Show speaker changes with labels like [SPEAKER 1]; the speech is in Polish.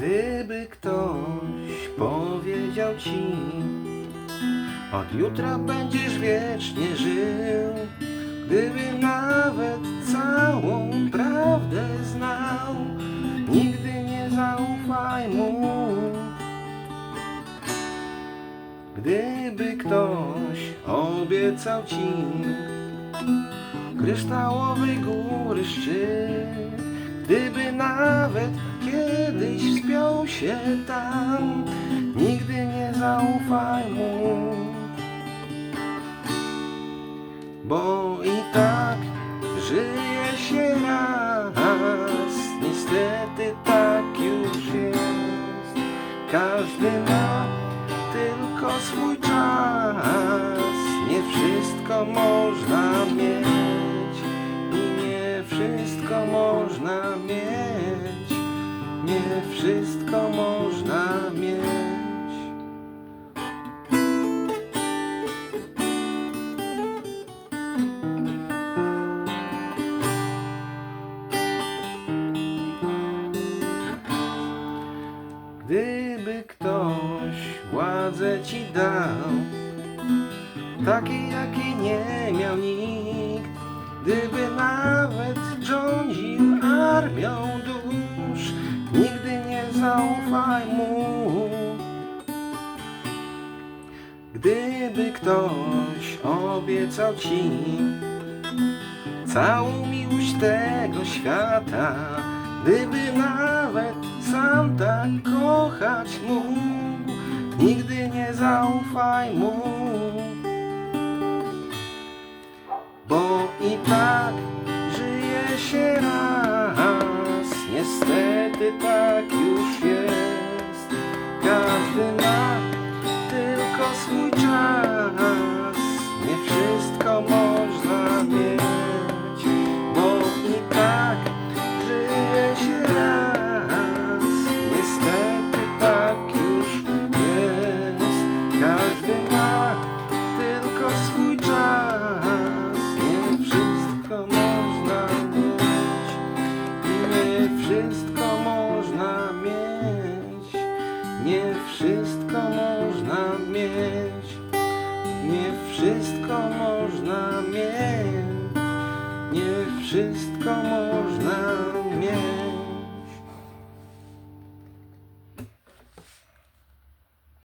[SPEAKER 1] Gdyby ktoś powiedział ci, od jutra będziesz wiecznie żył, gdyby nawet całą prawdę znał, nigdy nie zaufaj mu. Gdyby ktoś obiecał ci kryształowy góry szczyt, gdyby nawet kiedyś kiedyś wspiął się tam, nigdy nie zaufaj mu. Bo i tak żyje się raz, niestety tak już jest. Każdy ma tylko swój czas, nie wszystko można mieć wszystko można mieć. Gdyby ktoś władzę ci dał, takiej jakiej nie miał nikt, gdyby nawet rządził armią zaufaj mu. Gdyby ktoś obiecał ci całą miłość tego świata, gdyby nawet sam tak kochać mógł, nigdy nie zaufaj mu. Bo i tak raz, niestety Nie wszystko można mieć, nie wszystko można mieć, nie wszystko można